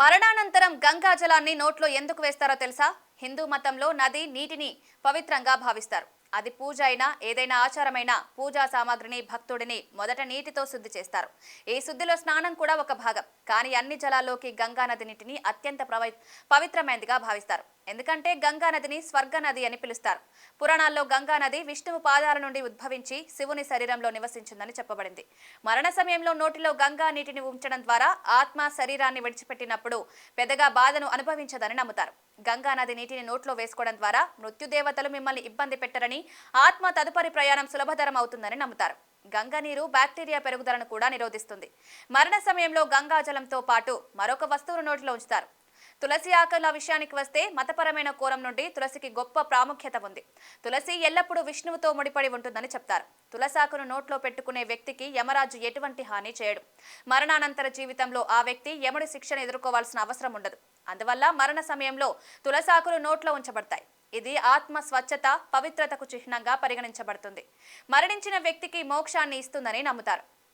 మరణానంతరం గంగా జలాన్ని నోట్లో ఎందుకు వేస్తారో తెలుసా? హిందూ మతంలో నది నీటిని పవిత్రంగా భావిస్తారు. అది పూజ అయినా ఏదైనా ఆచారమైనా పూజా సామాగ్రిని భక్తుడిని మొదట నీటితో శుద్ధి చేస్తారు. ఈ శుద్ధిలో స్నానం కూడా ఒక భాగం. కానీ అన్ని జలాల్లోకి గంగా నది నీటిని అత్యంత పవిత్రమైనదిగా భావిస్తారు. ఎందుకంటే గంగా నదిని స్వర్గ నది అని పిలుస్తారు. పురాణాల్లో గంగా నది విష్ణువు పాదాల నుండి ఉద్భవించి శివుని శరీరంలో నివసించిందని చెప్పబడింది. మరణ సమయంలో నోటిలో గంగా నీటిని ఉంచడం ద్వారా ఆత్మ శరీరాన్ని విడిచిపెట్టినప్పుడు పెద్దగా బాధను అనుభవించదని నమ్ముతారు. గంగా నది నీటిని నోట్లో వేసుకోవడం ద్వారా మృత్యుదేవతలు మిమ్మల్ని ఇబ్బంది పెట్టరని ఆత్మ తదుపరి ప్రయాణం సులభతరం అవుతుందని నమ్ముతారు. గంగా నీరు బ్యాక్టీరియా పెరుగుదలను కూడా నిరోధిస్తుంది. మరణ సమయంలో గంగా జలంతో పాటు మరొక వస్తువును నోటిలో ఉంచుతారు. తులసి ఆకుల విషయానికి వస్తే మతపరమైన కోణం నుండి తులసికి గొప్ప ప్రాముఖ్యత ఉంది. తులసి ఎల్లప్పుడూ విష్ణువుతో ముడిపడి ఉంటుందని చెప్తారు. తులసాకును నోట్లో పెట్టుకునే వ్యక్తికి యమరాజు ఎటువంటి హాని చేయడు. మరణానంతర జీవితంలో ఆ వ్యక్తి యముడి శిక్షను ఎదుర్కోవాల్సిన అవసరం ఉండదు. అందువల్ల మరణ సమయంలో తులసాకులు నోట్లో ఉంచబడతాయి. ఇది ఆత్మ స్వచ్ఛత పవిత్రతకు చిహ్నంగా పరిగణించబడుతుంది. మరణించిన వ్యక్తికి మోక్షాన్ని ఇస్తుందని నమ్ముతారు.